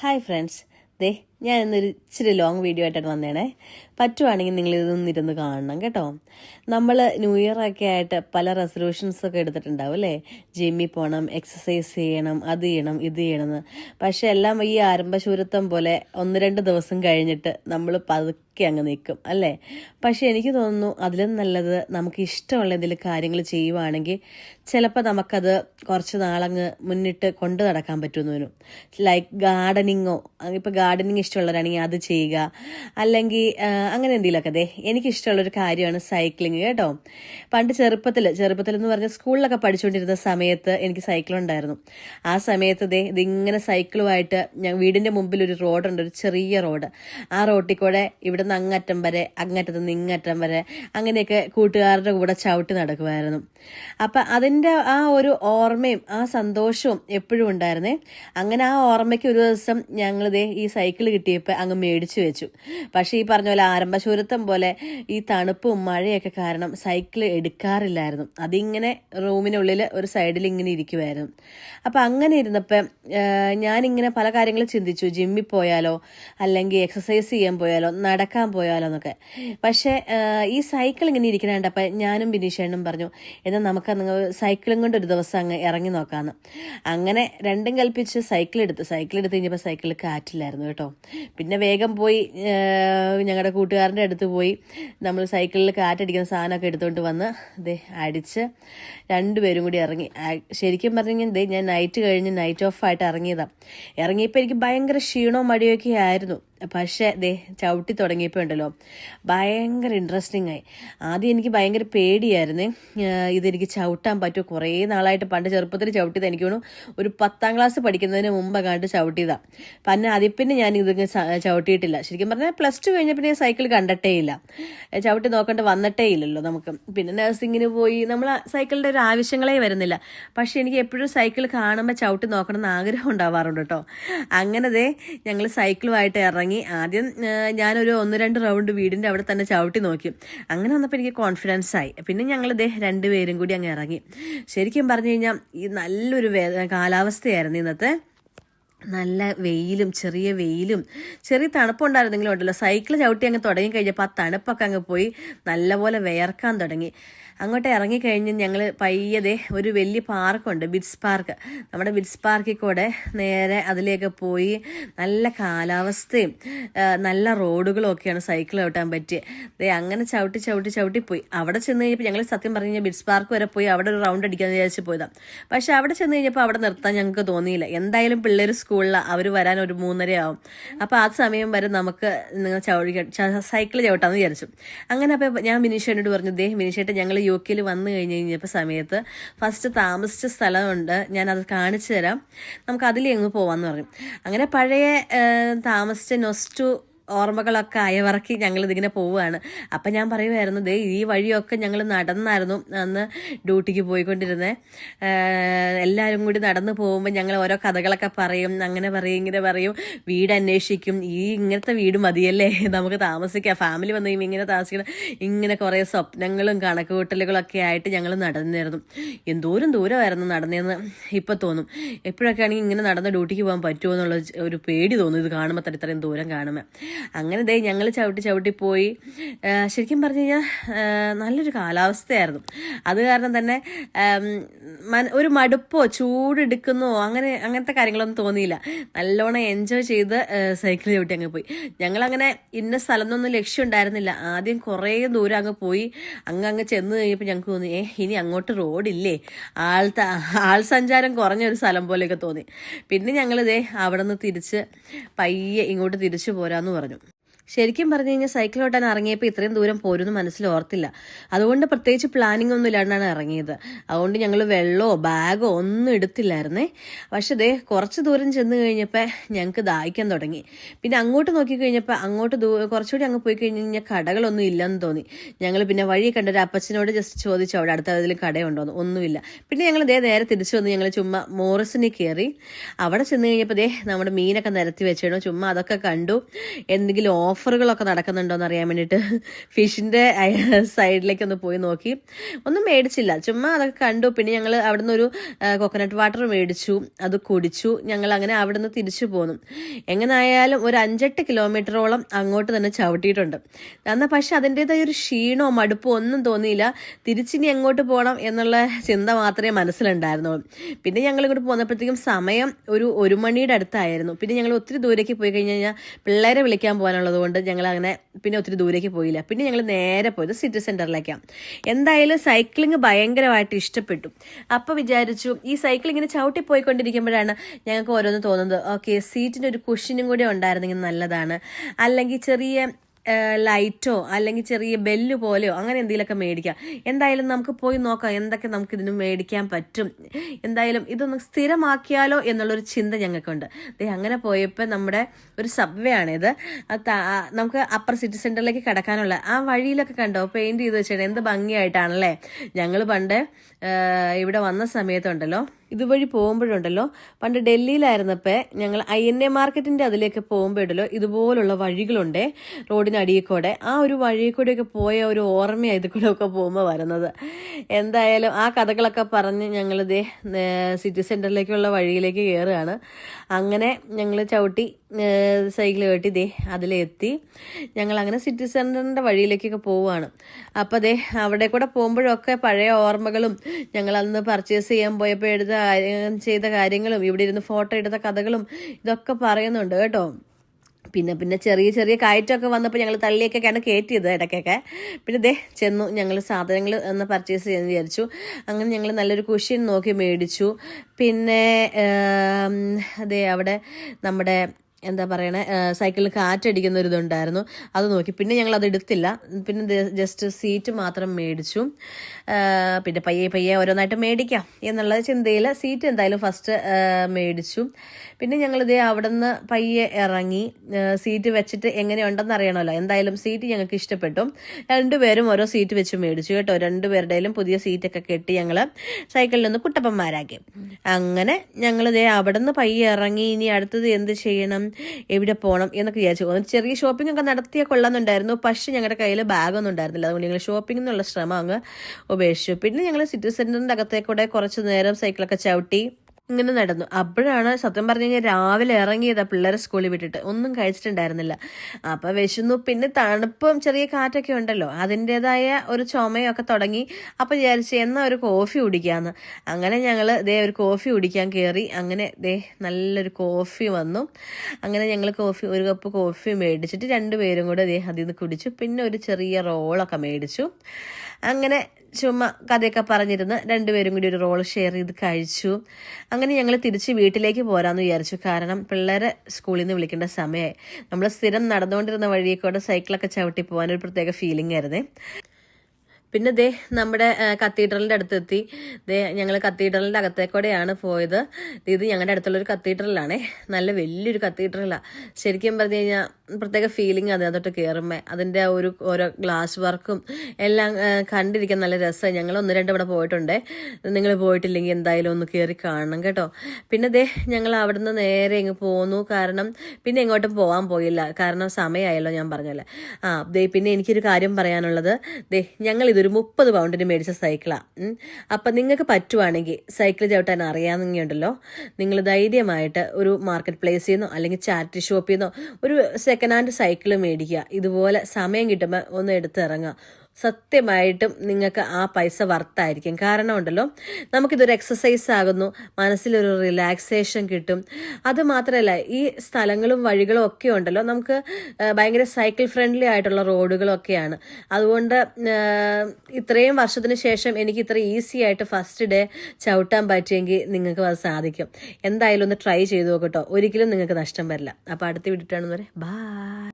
Hi friends, they ഞാൻ ഇന്നൊരു ഇച്ചിരി ലോങ് വീഡിയോ ആയിട്ടാണ് വന്നേണേ. പറ്റുവാണെങ്കിൽ നിങ്ങൾ ഇതൊന്നും ഇരുന്ന് കാണണം കേട്ടോ. നമ്മൾ ന്യൂ ഇയർ ഒക്കെ ആയിട്ട് പല റെസൊല്യൂഷൻസ് ഒക്കെ എടുത്തിട്ടുണ്ടാവും അല്ലേ? ജിമ്മിൽ പോകണം എക്സസൈസ് ചെയ്യണം അത് ചെയ്യണം ഇത് ചെയ്യണമെന്ന് പക്ഷെ എല്ലാം ഈ ആരംഭശൂരത്വം പോലെ ഒന്ന് രണ്ട് ദിവസം കഴിഞ്ഞിട്ട് നമ്മൾ പതുക്കെ അങ്ങ് നിൽക്കും അല്ലേ? പക്ഷെ എനിക്ക് തോന്നുന്നു അതിലും നല്ലത് നമുക്ക് ഇഷ്ടമുള്ള എന്തെങ്കിലും കാര്യങ്ങൾ ചെയ്യുവാണെങ്കിൽ ചിലപ്പോൾ നമുക്കത് കുറച്ച് നാളങ്ങ് മുന്നിട്ട് കൊണ്ടു നടക്കാൻ പറ്റുമെന്ന് ലൈക്ക് ഗാർഡനിങ്ങോ ഇപ്പോൾ ഗാർഡനിങ് ഇഷ്ടമുള്ളവരാണെങ്കിൽ അത് ചെയ്യുക. അല്ലെങ്കിൽ അങ്ങനെ എന്തെങ്കിലുമൊക്കെ അതെ എനിക്കിഷ്ടമുള്ളൊരു കാര്യമാണ് സൈക്ലിങ് കേട്ടോ. പണ്ട് ചെറുപ്പത്തിൽ ചെറുപ്പത്തിൽ എന്ന് പറഞ്ഞാൽ സ്കൂളിലൊക്കെ പഠിച്ചുകൊണ്ടിരുന്ന സമയത്ത് എനിക്ക് സൈക്കിൾ ഉണ്ടായിരുന്നു. ആ സമയത്ത് ദേ ഇതിങ്ങനെ സൈക്കിളുമായിട്ട് ഞാൻ വീടിന്റെ മുമ്പിൽ ഒരു റോഡുണ്ട് ഒരു ചെറിയ റോഡ്. ആ റോട്ടിൽ കൂടെ ഇവിടെ നിന്ന് അങ്ങറ്റം വരെ അങ്ങറ്റത്ത് നിന്ന് ഇങ്ങറ്റം വരെ അങ്ങനെയൊക്കെ കൂട്ടുകാരുടെ കൂടെ ചവിട്ടി നടക്കുമായിരുന്നു. അപ്പം അതിന്റെ ആ ഒരു ഓർമ്മയും ആ സന്തോഷവും എപ്പോഴും ഉണ്ടായിരുന്നേ. അങ്ങനെ ആ ഓർമ്മയ്ക്ക് ഒരു ദിവസം ഞങ്ങളിതേ ഈ സൈക്കിൾ കിട്ടിയപ്പോൾ അങ്ങ് മേടിച്ചു വെച്ചു. പക്ഷേ ഈ പറഞ്ഞ പോലെ ആരംഭശൂരത്വം പോലെ ഈ തണുപ്പും മഴയൊക്കെ കാരണം സൈക്കിൾ എടുക്കാറില്ലായിരുന്നു. അതിങ്ങനെ റൂമിനുള്ളിൽ ഒരു സൈഡിൽ ഇങ്ങനെ ഇരിക്കുമായിരുന്നു അപ്പം അങ്ങനെ ഇരുന്നപ്പോൾ ഞാനിങ്ങനെ പല കാര്യങ്ങൾ ചിന്തിച്ചു. ജിമ്മിൽ പോയാലോ അല്ലെങ്കിൽ എക്സസൈസ് ചെയ്യാൻ പോയാലോ നടക്കാൻ പോയാലോ എന്നൊക്കെ. പക്ഷേ ഈ സൈക്കിൾ ഇങ്ങനെ ഇരിക്കുന്ന കണ്ടപ്പോൾ ഞാനും ബിനീഷേണ്ണും പറഞ്ഞു എന്നാൽ നമുക്ക് നിങ്ങൾ സൈക്കിളും കൊണ്ട് ഒരു ദിവസം അങ്ങ് ഇറങ്ങി നോക്കാമെന്ന് അങ്ങനെ രണ്ടും കൽപ്പിച്ച് സൈക്കിൾ എടുത്തു സൈക്കിൾ എടുത്ത് കഴിഞ്ഞപ്പോൾ സൈക്കിളിൽ കാറ്റില്ലായിരുന്നു കേട്ടോ. പിന്നെ വേഗം പോയി ഞങ്ങളുടെ കൂട്ടുകാരന്റെ അടുത്ത് പോയി നമ്മൾ സൈക്കിളിൽ കാറ്റടിക്കുന്ന സാധനമൊക്കെ എടുത്തുകൊണ്ട് വന്ന് ദേ അടിച്ച് രണ്ടുപേരും കൂടി ഇറങ്ങി. ശരിക്കും പറഞ്ഞു ദേ ഞാൻ നൈറ്റ് കഴിഞ്ഞ് നൈറ്റ് ഓഫ് ആയിട്ട് ഇറങ്ങിയതാണ് ഇറങ്ങിയപ്പോൾ എനിക്ക് ഭയങ്കര ക്ഷീണവും മടിയൊക്കെ ആയിരുന്നു. പക്ഷേ ദേ ചവിട്ടി തുടങ്ങിയപ്പോൾ ഉണ്ടല്ലോ. ഭയങ്കര ഇൻട്രസ്റ്റിംഗ് ആയി. ആദ്യം എനിക്ക് ഭയങ്കര പേടിയായിരുന്നു. ഇതെനിക്ക് ചവിട്ടാൻ പറ്റുമോ? കുറേ നാളായിട്ട് പണ്ട് ചെറുപ്പത്തിൽ ചവിട്ടിയത്. എനിക്ക് തോന്നുന്നു ഒരു പത്താം ക്ലാസ് പഠിക്കുന്നതിന് മുമ്പ് കണ്ട് ചവിട്ടിയതാണ് പിന്നെ അതിൽ പിന്നെ ഞാൻ ഇത് ചവിട്ടിയിട്ടില്ല. ശരിക്കും പറഞ്ഞാൽ പ്ലസ് ടു കഴിഞ്ഞ പിന്നെ സൈക്കിൾ കണ്ടിട്ടേ ഇല്ല. ചവിട്ടി നോക്കേണ്ട വന്നിട്ടേ ഇല്ലല്ലോ നമുക്ക്. പിന്നെ നഴ്സിങ്ങിന് പോയി. നമ്മൾ സൈക്കിളിന്റെ ഒരു ആവശ്യങ്ങളേ വരുന്നില്ല. പക്ഷെ എനിക്ക് എപ്പോഴും സൈക്കിൾ കാണുമ്പോൾ ചവിട്ടി നോക്കണം എന്ന് ആഗ്രഹം ഉണ്ടാവാറുണ്ട് കേട്ടോ. അങ്ങനെ ദേ ഞങ്ങൾ സൈക്കിളുമായിട്ട് ഇറങ്ങി ആദ്യം ആ, ഞാനൊരു ഒന്ന് രണ്ട് റൗണ്ട് വീടിന്റെ അവിടെ തന്നെ ചവിട്ടി നോക്കി. അങ്ങനെ വന്നപ്പോൾ എനിക്ക് കോൺഫിഡൻസ് ആയി. പിന്നെ ഞങ്ങൾ ദേ രണ്ടുപേരും കൂടി അങ്ങ് ഇറങ്ങി. ശരിക്കും പറഞ്ഞു കഴിഞ്ഞാൽ ഈ നല്ലൊരു കാലാവസ്ഥയായിരുന്നു ഇന്നത്തെ. നല്ല വെയിലും ചെറിയ വെയിലും ചെറിയ തണുപ്പുണ്ടായിരുന്നെങ്കിലും ഉണ്ടല്ലോ. സൈക്കിൾ ചവിട്ടി അങ്ങ് തുടങ്ങി കഴിഞ്ഞപ്പോൾ ആ തണുപ്പൊക്കെ അങ്ങ് പോയി നല്ലപോലെ വിയർക്കാൻ തുടങ്ങി. അങ്ങോട്ട് ഇറങ്ങിക്കഴിഞ്ഞ് ഞങ്ങൾ പയ്യതെ ഒരു വലിയ പാർക്കുണ്ട് ബിറ്റ്സ് പാർക്ക്. നമ്മുടെ ബിറ്റ്സ് പാർക്കിൽ കൂടെ നേരെ അതിലേക്ക് പോയി നല്ല കാലാവസ്ഥയും നല്ല റോഡുകളും ഒക്കെയാണ് സൈക്കിൾ ചവിട്ടാൻ പറ്റിയത് ദേ അങ്ങനെ ചവിട്ടി ചവിട്ടി ചവിട്ടി പോയി. അവിടെ ചെന്ന് കഴിഞ്ഞപ്പോൾ ഞങ്ങൾ സത്യം പറഞ്ഞു കഴിഞ്ഞാൽ ബിറ്റ്സ് പാർക്ക് വരെ പോയി അവിടെ ഒരു റൗണ്ട് അടിക്കാമെന്ന് വിചാരിച്ച് പോയതാണ് പക്ഷേ അവിടെ ചെന്ന് കഴിഞ്ഞപ്പോൾ അവിടെ നിർത്താൻ ഞങ്ങൾക്ക് തോന്നിയില്ല. എന്തായാലും പിള്ളേർ സ്കൂളിലാണ് അവർ വരാൻ ഒരു മൂന്നര ആവും അപ്പോൾ ആ സമയം വരെ നമുക്ക് നിങ്ങൾ ചവിടി സൈക്കിൾ ചവിട്ടാന്ന് വിചാരിച്ചു. അങ്ങനെ അപ്പോൾ ഞാൻ മിനിഷേനോട് പറഞ്ഞു ദേ മിനിഷേട്ട് ഞങ്ങൾ യു കെയിൽ വന്നു കഴിഞ്ഞ് കഴിഞ്ഞപ്പോൾ സമയത്ത് ഫസ്റ്റ് താമസിച്ച സ്ഥലമുണ്ട് ഞാൻ അത് കാണിച്ചു തരാം. നമുക്ക് അതിലെങ്ങ് പോവാന്ന് പറഞ്ഞു. അങ്ങനെ പഴയ താമസിച്ച നൊസ്റ്റു ഓർമ്മകളൊക്കെ അയവറക്കി ഞങ്ങൾ ഇതിങ്ങനെ പോവുകയാണ്. അപ്പം ഞാൻ പറയുമായിരുന്നു ദേ ഈ വഴിയൊക്കെ ഞങ്ങൾ നടന്നായിരുന്നു അന്ന് ഡ്യൂട്ടിക്ക് പോയിക്കൊണ്ടിരുന്നത് എല്ലാവരും കൂടി നടന്നു പോകുമ്പോൾ ഞങ്ങൾ ഓരോ കഥകളൊക്കെ പറയും അങ്ങനെ പറയും ഇങ്ങനെ പറയും. വീട് അന്വേഷിക്കും. ഈ ഇങ്ങനത്തെ വീട് മതിയല്ലേ? നമുക്ക് താമസിക്കാം. ഫാമിലി വന്നു കഴിയുമ്പോൾ ഇങ്ങനെ താമസിക്കണം. ഇങ്ങനെ കുറേ സ്വപ്നങ്ങളും കണക്കുകൂട്ടലുകളൊക്കെ ആയിട്ട് ഞങ്ങൾ നടന്നിരുന്നു. എന്തോരം ദൂരമായിരുന്നു നടന്നതെന്ന് ഇപ്പം തോന്നും. എപ്പോഴൊക്കെ ആണെങ്കിൽ ഇങ്ങനെ നടന്ന് ഡ്യൂട്ടിക്ക് പോകാൻ പറ്റുമോ എന്നുള്ള ഒരു പേടി തോന്നും. ഇത് കാണുമ്പോൾ തന്നെ ഇത്രയും ദൂരം കാണുമ്പോൾ അങ്ങനെ ദേ ഞങ്ങൾ ചവിട്ടി ചവിട്ടി പോയി. ശരിക്കും പറഞ്ഞു കഴിഞ്ഞാൽ നല്ലൊരു കാലാവസ്ഥയായിരുന്നു. അത് കാരണം തന്നെ ഒരു മടുപ്പോ ചൂടെടുക്കുന്നോ അങ്ങനെ അങ്ങനത്തെ കാര്യങ്ങളൊന്നും തോന്നിയില്ല. നല്ലോണം എൻജോയ് ചെയ്ത് സൈക്കിൾ ചവിട്ടി അങ്ങ് പോയി. ഞങ്ങൾ അങ്ങനെ ഇന്ന സ്ഥലം എന്നൊന്നും ലക്ഷ്യം ഉണ്ടായിരുന്നില്ല. ആദ്യം കുറേ ദൂരം അങ്ങ് പോയി. അങ്ങ് അങ്ങ് ചെന്ന് കഴിഞ്ഞപ്പോൾ ഞങ്ങൾക്ക് തോന്നി ഏ ഇനി അങ്ങോട്ട് റോഡില്ലേ? ആൾ ആൾ സഞ്ചാരം കുറഞ്ഞ ഒരു സ്ഥലം പോലെയൊക്കെ തോന്നി. പിന്നെ ഞങ്ങളിതേ അവിടെ നിന്ന് തിരിച്ച് പയ്യെ ഇങ്ങോട്ട് തിരിച്ചു പോരാന്ന് പറഞ്ഞു. Pardon. ശരിക്കും പറഞ്ഞു കഴിഞ്ഞാൽ സൈക്കിൾ ഓട്ടാൻ ഇറങ്ങിയപ്പോൾ ഇത്രയും ദൂരം പോരുമെന്ന് മനസ്സിൽ ഓർത്തില്ല. അതുകൊണ്ട് പ്രത്യേകിച്ച് പ്ലാനിങ് ഒന്നും ഇല്ലാണ്ടാണ് ഇറങ്ങിയത്. അതുകൊണ്ട് ഞങ്ങൾ വെള്ളമോ ബാഗോ ഒന്നും എടുത്തില്ലായിരുന്നേ. പക്ഷേ ദേ കുറച്ച് ദൂരം ചെന്ന് കഴിഞ്ഞപ്പോൾ ഞങ്ങൾക്ക് ദാഹിക്കാൻ തുടങ്ങി. പിന്നെ അങ്ങോട്ട് നോക്കി കഴിഞ്ഞപ്പോൾ അങ്ങോട്ട് കുറച്ചുകൂടി അങ്ങ് പോയി കഴിഞ്ഞ് കഴിഞ്ഞാൽ കടകളൊന്നും ഇല്ലെന്ന് തോന്നി. ഞങ്ങൾ പിന്നെ വഴി കണ്ട ഒരു അപ്പച്ചനോട് ജസ്റ്റ് ചോദിച്ചു അവിടെ അടുത്ത ഏതെങ്കിലും കടയുണ്ടോന്ന്? ഒന്നുമില്ല. പിന്നെ ഞങ്ങൾ ദേ നേരെ തിരിച്ചു വന്ന് ഞങ്ങൾ ചുമ്മാ മോറിസിനെ കയറി അവിടെ ചെന്ന് കഴിഞ്ഞപ്പോൾ ദേ നമ്മുടെ മീനൊക്കെ നിരത്തി വെച്ചേണോ ചുമ്മാ അതൊക്കെ കണ്ടു. എന്തെങ്കിലും ഓഫ് ഓഫറുകളൊക്കെ നടക്കുന്നുണ്ടോ എന്ന് അറിയാൻ വേണ്ടിയിട്ട് ഫിഷിന്റെ സൈഡിലേക്ക് ഒന്ന് പോയി നോക്കി. ഒന്നും മേടിച്ചില്ല. ചുമ്മാ അതൊക്കെ കണ്ടു. പിന്നെ ഞങ്ങൾ അവിടുന്ന് ഒരു കോക്കനട്ട് വാട്ടർ മേടിച്ചു. അത് കുടിച്ചു. ഞങ്ങൾ അങ്ങനെ അവിടുന്ന് തിരിച്ചു പോന്നു. എങ്ങനായാലും ഒരു അഞ്ചെട്ട് കിലോമീറ്ററോളം അങ്ങോട്ട് തന്നെ ചവിട്ടിയിട്ടുണ്ട്. എന്നാൽ പക്ഷെ അതിന്റെതായ ഒരു ക്ഷീണോ മടുപ്പോ ഒന്നും തോന്നിയില്ല. തിരിച്ചിനി എങ്ങോട്ട് പോകണം എന്നുള്ള ചിന്ത മാത്രമേ മനസ്സിലുണ്ടായിരുന്നുള്ളൂ. പിന്നെ ഞങ്ങൾ ഇങ്ങോട്ട് പോന്നപ്പോഴത്തേക്കും സമയം ഒരു ഒരു മണിയുടെ അടുത്തായിരുന്നു. പിന്നെ ഞങ്ങൾ ഒത്തിരി ദൂരേക്ക് പോയി കഴിഞ്ഞ് കഴിഞ്ഞാൽ പിള്ളേരെ വിളിക്കാൻ പോകാനുള്ളത് കൊണ്ട് ഞങ്ങൾ അങ്ങനെ പിന്നെ ഒത്തിരി ദൂരേക്ക് പോയില്ല. പിന്നെ ഞങ്ങൾ നേരെ പോയത് സിറ്റി സെന്ററിലേക്കാണ് എന്തായാലും സൈക്ലിംഗ് ഭയങ്കരമായിട്ട് ഇഷ്ടപ്പെട്ടു. അപ്പോൾ വിചാരിച്ചു ഈ സൈക്കിൾ ഇങ്ങനെ ചവിട്ടി പോയിക്കൊണ്ടിരിക്കുമ്പോഴാണ് ഞങ്ങൾക്ക് ഓരോന്ന് തോന്നുന്നത്. ഓക്കെ സീറ്റിന്റെ ഒരു കുഷനും കൂടി ഉണ്ടായിരുന്നെങ്കിൽ നല്ലതാണ്. അല്ലെങ്കിൽ ചെറിയ ലൈറ്റോ അല്ലെങ്കിൽ ചെറിയ ബെല്ല് പോലെയോ അങ്ങനെ എന്തെങ്കിലുമൊക്കെ മേടിക്കാം. എന്തായാലും നമുക്ക് പോയി നോക്കാം എന്തൊക്കെ നമുക്ക് ഇതിന് മേടിക്കാൻ പറ്റും. എന്തായാലും ഇതൊന്ന് സ്ഥിരമാക്കിയാലോ എന്നുള്ളൊരു ചിന്ത ഞങ്ങൾക്കുണ്ട്. അങ്ങനെ പോയപ്പോൾ നമ്മുടെ ഒരു സബ്വേ ആണിത് നമുക്ക് അപ്പർ സിറ്റി സെന്ററിലേക്ക് കിടക്കാനുള്ള ആ വഴിയിലൊക്കെ കണ്ടോ? പെയിന്റ് ചെയ്ത് വെച്ചിട്ട് എന്ത് ഭംഗിയായിട്ടാണല്ലേ? ഞങ്ങൾ പണ്ട് ഇവിടെ വന്ന സമയത്തുണ്ടല്ലോ. ഇതുവഴി പോകുമ്പോഴുണ്ടല്ലോ. പണ്ട് ഡൽഹിയിലായിരുന്നപ്പോൾ ഞങ്ങൾ ഐ എൻ എ മാർക്കറ്റിന്റെ അതിലേക്ക് പോകുമ്പോഴല്ലോ ഇതുപോലുള്ള വഴികളുണ്ട് റോഡിനടിയിൽ കൂടെ ആ ഒരു വഴിയിൽ കൂടെയൊക്കെ പോയ ഒരു ഓർമ്മയാണ് ഇത് കൂടെ ഒക്കെ പോകുമ്പോൾ വരുന്നത്. എന്തായാലും ആ കഥകളൊക്കെ പറഞ്ഞ് ഞങ്ങളിതേ സിറ്റി സെന്ററിലേക്കുള്ള വഴിയിലേക്ക് കയറുകയാണ് അങ്ങനെ ഞങ്ങൾ ചവിട്ടി സൈക്കിൾ കെട്ടി ദേ അതിലെത്തി. ഞങ്ങൾ അങ്ങനെ സിറ്റി സെന്ററിന്റെ വഴിയിലേക്കൊക്കെ പോവുകയാണ് അപ്പോൾ ദേ അവിടെ കൂടെ പോകുമ്പോഴൊക്കെ പഴയ ഓർമ്മകളും ഞങ്ങൾ അന്ന് പർച്ചേസ് ചെയ്യാൻ പോയപ്പോൾ എടുത്ത ചെയ്ത കാര്യങ്ങളും ഇവിടെ ഇരുന്ന് ഫോട്ടോ എടുത്ത കഥകളും ഇതൊക്കെ പറയുന്നുണ്ട് കേട്ടോ. പിന്നെ പിന്നെ ചെറിയ ചെറിയ കയറ്റമൊക്കെ വന്നപ്പോൾ ഞങ്ങൾ തള്ളിയൊക്കെയാണ് കയറ്റിയത് ഇടയ്ക്കൊക്കെ. പിന്നെ ദേ ചെന്നു ഞങ്ങൾ സാധനങ്ങൾ ഒന്ന് പർച്ചേസ് ചെയ്യാൻ വിചാരിച്ചു. അങ്ങനെ ഞങ്ങൾ നല്ലൊരു കുഷ്യൻ നോക്കി മേടിച്ചു. പിന്നെ അതെ അവിടെ നമ്മുടെ എന്താ പറയണേ സൈക്കിളിൽ കാറ്റടിക്കുന്ന ഒരു ഇതുണ്ടായിരുന്നു. അത് നോക്കി. പിന്നെ ഞങ്ങൾ അത് എടുത്തില്ല. പിന്നെ ജസ്റ്റ് സീറ്റ് മാത്രം മേടിച്ചു. പിന്നെ പയ്യെ പയ്യെ ഓരോന്നായിട്ട് മേടിക്കാം എന്നുള്ള ചിന്തയിൽ സീറ്റ് എന്തായാലും ഫസ്റ്റ് മേടിച്ചു. പിന്നെ ഞങ്ങളിതേ അവിടെ നിന്ന് പയ്യെ ഇറങ്ങി. സീറ്റ് വെച്ചിട്ട് എങ്ങനെയുണ്ടെന്ന് അറിയണമല്ലോ. എന്തായാലും സീറ്റ് ഞങ്ങൾക്ക് ഇഷ്ടപ്പെട്ടു. രണ്ടുപേരും ഓരോ സീറ്റ് വെച്ച് മേടിച്ചു കേട്ടോ. രണ്ടുപേരുടെയും പുതിയ സീറ്റൊക്കെ കെട്ടി ഞങ്ങൾ സൈക്കിളിൽ നിന്ന് കുട്ടപ്പന്മാരാക്കി. അങ്ങനെ ഞങ്ങളിതേ അവിടെ നിന്ന് പയ്യെ ഇറങ്ങി. ഇനി അടുത്തത് എന്ത് ചെയ്യണം? എവിടെ പോകണം എന്നൊക്കെ വിചാരിച്ചു. ചെറിയ ഷോപ്പിംഗ് ഒക്കെ നടത്തിയ കൊള്ളാന്നുണ്ടായിരുന്നു പക്ഷെ ഞങ്ങളുടെ കയ്യിൽ ബാഗൊന്നും ഉണ്ടായിരുന്നില്ല. അതുകൊണ്ട് ഞങ്ങൾ ഷോപ്പിംഗ് എന്നുള്ള ശ്രമം അങ്ങ് ഉപേക്ഷിച്ചു. പിന്നെ ഞങ്ങൾ സിറ്റി സെന്ററിന്റെ അകത്തേക്കൂടെ കുറച്ച് നേരം സൈക്കിളൊക്കെ ചവിട്ടി. ഇങ്ങനെ നടന്നു. അപ്പോഴാണ് സത്യം പറഞ്ഞു കഴിഞ്ഞാൽ രാവിലെ ഇറങ്ങിയതാ പിള്ളേരെ സ്കൂളിൽ വിട്ടിട്ട്. ഒന്നും കഴിച്ചിട്ടുണ്ടായിരുന്നില്ല. അപ്പം വിശന്നു. പിന്നെ തണുപ്പും ചെറിയ കാറ്റൊക്കെ ഉണ്ടല്ലോ. അതിന്റെതായ ഒരു ചുമയൊക്കെ തുടങ്ങി. അപ്പം വിചാരിച്ചു എന്നാൽ ഒരു കോഫി കുടിക്കാമെന്ന് അങ്ങനെ ഞങ്ങൾ ദേ ഒരു കോഫി കുടിക്കാൻ കയറി അങ്ങനെ ദേ നല്ലൊരു കോഫി വന്നു. അങ്ങനെ ഞങ്ങൾ കോഫി ഒരു കപ്പ് കോഫി മേടിച്ചിട്ട് രണ്ടുപേരും കൂടെ ദേ അതിൽ നിന്ന് കുടിച്ചു. പിന്നെ ഒരു ചെറിയ റോളൊക്കെ മേടിച്ചു. അങ്ങനെ ചുമ്മാ കഥയൊക്കെ പറഞ്ഞിരുന്ന് രണ്ടുപേരും കൂടി ഒരു റോൾ ഷെയർ ചെയ്ത് കഴിച്ചു. അങ്ങനെ ഞങ്ങൾ തിരിച്ച് വീട്ടിലേക്ക് പോരാന്ന് വിചാരിച്ചു. കാരണം പിള്ളേരെ സ്കൂളിൽ നിന്ന് വിളിക്കേണ്ട സമയമായി നമ്മൾ സ്ഥിരം നടന്നുകൊണ്ടിരുന്ന വഴിയൊക്കെ സൈക്കിളൊക്കെ ചവിട്ടി പോകാൻ ഒരു പ്രത്യേക ഫീലിംഗ് ആയിരുന്നേ. പിന്നെ ദേ നമ്മുടെ കത്തീഡ്രലിന്റെ അടുത്തെത്തി. ദേ ഞങ്ങൾ കത്തീഡ്രലിന്റെ അകത്തേക്കൂടെയാണ് പോയത്. ഇത് ഞങ്ങളുടെ അടുത്തുള്ളൊരു കത്തീഡ്രലാണേ നല്ല വലിയൊരു കത്തീഡ്രലാണ് ശരിക്കും പറഞ്ഞു കഴിഞ്ഞാൽ പ്രത്യേക ഫീലിംഗ് അത് അതൊട്ട് കയറുമ്പോൾ അതിന്റെ ഒരു ഓരോ ഗ്ലാസ് വർക്കും എല്ലാം കണ്ടിരിക്കാൻ നല്ല രസമാണ് ഞങ്ങൾ ഒന്ന് രണ്ട് ഇവിടെ പോയിട്ടുണ്ട്. നിങ്ങൾ പോയിട്ടില്ലെങ്കിൽ എന്തായാലും ഒന്ന് കയറി കാണണം കേട്ടോ. പിന്നെ ദേ ഞങ്ങൾ അവിടുന്ന് നേരെ ഇങ്ങ് പോന്നു. കാരണം പിന്നെ എങ്ങോട്ടും പോകാൻ പോയില്ല. കാരണം സമയമായല്ലോ ഞാൻ പറഞ്ഞല്ലേ. ആ ദേ പിന്നെ എനിക്കൊരു കാര്യം പറയാനുള്ളത്. ദേ ഞങ്ങൾ ഇതൊരു മുപ്പത് പൗണ്ടിന് മേടിച്ച സൈക്കിളാണ് അപ്പം നിങ്ങൾക്ക് പറ്റുവാണെങ്കിൽ സൈക്കിൾ ചവിട്ടാൻ ഉണ്ടല്ലോ നിങ്ങൾ ധൈര്യമായിട്ട് ഒരു മാർക്കറ്റ് പ്ലേസ് നിന്നോ അല്ലെങ്കിൽ ചാരിറ്റി ഷോപ്പിൽ നിന്നോ ഒരു സെക്കൻഡ് ഹാൻഡ് സൈക്കിൾ മേടിക്കുക. ഇതുപോലെ സമയം കിട്ടുമ്പോൾ ഒന്ന് എടുത്തിറങ്ങുക. സത്യമായിട്ടും നിങ്ങൾക്ക് ആ പൈസ വർത്തായിരിക്കും കാരണം ഉണ്ടല്ലോ നമുക്കിതൊരു എക്സസൈസ് ആകുന്നു മനസ്സിലൊരു റിലാക്സേഷൻ കിട്ടും. അത് മാത്രമല്ല ഈ സ്ഥലങ്ങളും വഴികളും ഒക്കെ ഉണ്ടല്ലോ നമുക്ക് ഭയങ്കര സൈക്കിൾ ഫ്രണ്ട്ലി ആയിട്ടുള്ള റോഡുകളൊക്കെയാണ്. അതുകൊണ്ട് ഇത്രയും വർഷത്തിന് ശേഷം എനിക്ക് ഇത്ര ഈസി ആയിട്ട് ഫസ്റ്റ് ഡേ ചവിട്ടാൻ പറ്റിയെങ്കിൽ നിങ്ങൾക്ക് അത് സാധിക്കും. എന്തായാലും ഒന്ന് ട്രൈ ചെയ്ത് നോക്കട്ടോ ഒരിക്കലും നിങ്ങൾക്ക് നഷ്ടം വരില്ല. അപ്പോൾ അടുത്ത് വിട്ടിട്ടാണെന്ന് പറയാം ബായ്